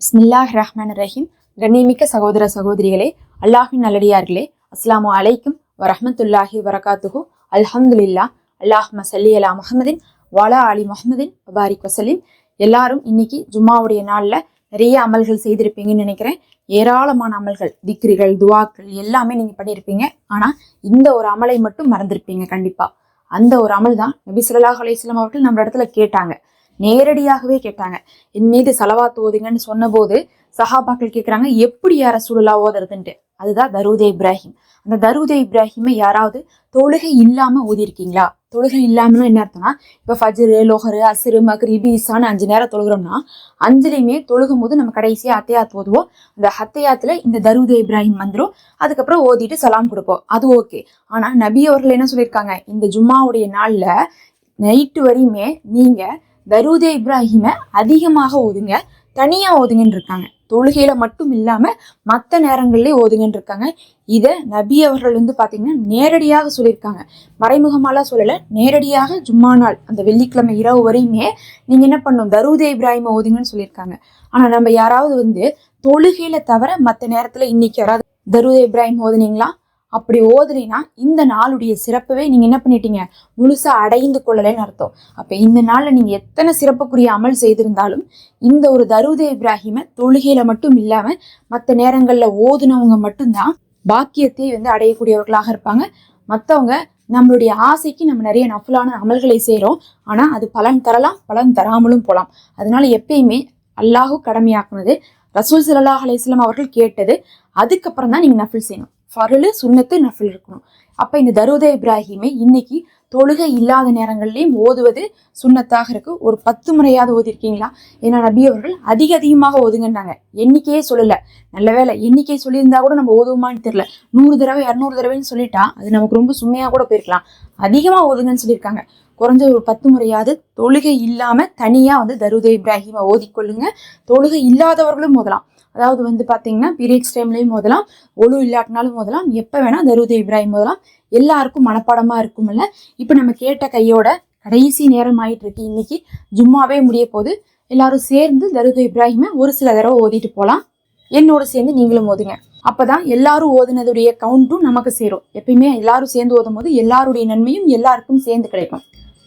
பிஸ்மில்லாஹ் ரஹ்மான் ரஹீம் கண்ணியமிக்க சகோதர சகோதரிகளே அல்லாஹின் நல்லடியார்களே அஸ்ஸலாமு அலைக்கும் வரஹ்மத்துல்லாஹி வரகாத்துஹு. அல்ஹம்துலில்லா அல்லாஹ் மசல்லி அலா முஹமதின் வாலா அலி முஹம்மதின் வபாரிக் வசலிம் எல்லாரும் இன்னைக்கு ஜும்மாவுடைய நாளில் நிறைய அமல்கள் செய்திருப்பீங்கன்னு நினைக்கிறேன். ஏராளமான அமல்கள் திக்ரிகள் துவாக்கள் எல்லாமே நீங்கள் பண்ணியிருப்பீங்க ஆனால் இந்த ஒரு அமலை மட்டும் மறந்திருப்பீங்க கண்டிப்பாக அந்த ஒரு அமல் தான் நபி ஸல்லல்லாஹு அலையம் அவர்கள் நம்ம இடத்துல கேட்டாங்க. நேரடியாகவே கேட்டாங்க. என் மீது சலவாத்து ஓதுங்கன்னு சொன்னபோது சஹாபாக்கள் கேட்குறாங்க எப்படி யார சூழலா ஓதுறதுன்ட்டு? அதுதான் தருதே இப்ராஹிம். அந்த தருதே இப்ராஹிமை யாராவது தொழுகை இல்லாமல் ஓதிருக்கீங்களா? தொழுகை இல்லாமல்னா என்ன அர்த்தம்னா இப்போ ஃபஜ்ரு லோஹரு அசுரு மக்ரி பீசான்னு அஞ்சு நேரம் தொழுகிறோம்னா அஞ்சுலையுமே தொழுகும் போது நம்ம கடைசியாக அத்தையாத் ஓதுவோம். அந்த ஹத்தையாத்துல இந்த தருதே இப்ராஹிம் வந்துடும் அதுக்கப்புறம் ஓதிட்டு சலாம் கொடுப்போம். அது ஓகே. ஆனால் நபி அவர்கள் என்ன சொல்லியிருக்காங்க இந்த ஜும்மாவுடைய நாளில் நைட்டு வரையுமே நீங்கள் தரூதே இப்ராஹிமை அதிகமாக ஓதுங்க தனியா ஓதுங்கன்னு இருக்காங்க தொழுகையில மட்டும் இல்லாம மற்ற நேரங்கள்லயே ஓதுங்கன்னு இருக்காங்க இதை நபி அவர்கள் வந்து பாத்தீங்கன்னா நேரடியாக சொல்லியிருக்காங்க. மறைமுகமாலாம் சொல்லல நேரடியாக ஜும்மா நாள் அந்த வெள்ளிக்கிழமை இரவு வரையுமே நீங்க என்ன பண்ணும்? தருதே இப்ராஹிமை ஓதுங்கன்னு சொல்லியிருக்காங்க. ஆனா நம்ம யாராவது வந்து தொழுகையில தவிர மற்ற நேரத்துல இன்னைக்கு யாராவது தருதே இப்ராஹிம் ஓதுனீங்களா அப்படி ஓதுனீங்கன்னா இந்த நாளுடைய சிறப்பவே நீங்கள் என்ன பண்ணிட்டீங்க? முழுசாக அடைந்து கொள்ளலைன்னு அர்த்தம். அப்போ இந்த நாளில் நீங்கள் எத்தனை சிறப்புக்குரிய அமல் செய்திருந்தாலும் இந்த ஒரு தருதே இப்ராஹிமை தொழுகையில் மட்டும் இல்லாமல் மற்ற நேரங்களில் ஓதுனவங்க மட்டும்தான் பாக்கியத்தை வந்து அடையக்கூடியவர்களாக இருப்பாங்க. மற்றவங்க நம்மளுடைய ஆசைக்கு நம்ம நிறைய நஃபுலான அமல்களை செய்கிறோம் ஆனால் அது பலன் தரலாம் பலன் தராமலும் போகலாம் அதனால எப்பயுமே அல்லாஹு கடமையாக்குனது ரசூல் ஸல்லல்லாஹு அலைஹி அவர்கள் கேட்டது. அதுக்கப்புறம் தான் நீங்கள் நஃபில் செய்யணும். ஃபருளு சுண்ணத்து நஃபில் இருக்கணும். அப்போ இந்த தருதே இப்ராஹிமை இன்னைக்கு தொழுகை இல்லாத நேரங்கள்லையும் ஓதுவது சுன்னத்தாக இருக்கு. ஒரு பத்து முறையாவது ஓதிருக்கீங்களா? ஏன்னா நபி அவர்கள் அதிக அதிகமாக ஓதுங்கன்னாங்க. எண்ணிக்கையே சொல்லல. நல்ல வேலை எண்ணிக்கை சொல்லியிருந்தா கூட நம்ம ஓதுவோமான்னு தெரியல. நூறு தடவை இரநூறு தடவைன்னு சொல்லிட்டா அது நமக்கு ரொம்ப சுமையாக கூட போயிருக்கலாம். அதிகமாக ஓதுங்கன்னு சொல்லியிருக்காங்க. குறைஞ்ச ஒரு பத்து முறையாவது தொழுகை இல்லாம தனியா வந்து தருதே இப்ராஹிமை ஓதிக்கொள்ளுங்க தொழுகை இல்லாதவர்களும் மோதலாம் அதாவது வந்து பாத்தீங்கன்னா பீரியட்ஸ் டைம்லயும் மோதலாம் ஒழு இல்லாட்டினாலும் மோதலாம் எப்போ வேணா தருதே இப்ராஹிம் மோதலாம் எல்லாருக்கும் மனப்பாடமா இருக்கும்ல. இப்போ நம்ம கேட்ட கையோட கடைசி நேரம் ஆயிட்டு இருக்கு இன்னைக்கு ஜும்மாவே முடிய போது எல்லாரும் சேர்ந்து தருது இப்ராஹிமை ஒரு சில தடவை ஓதிட்டு போகலாம் என்னோட சேர்ந்து நீங்களும் ஓதுங்க. அப்பதான் எல்லாரும் ஓதுனதுடைய கவுண்ட்டும் நமக்கு சேரும். எப்பயுமே எல்லாரும் சேர்ந்து ஓதும் போது எல்லாருடைய நன்மையும் எல்லாருக்கும் சேர்ந்து கிடைக்கும்.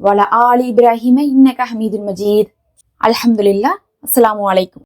وعلى آل إبراهيم إنك حميد مجيد. الحمد لله. السلام عليكم.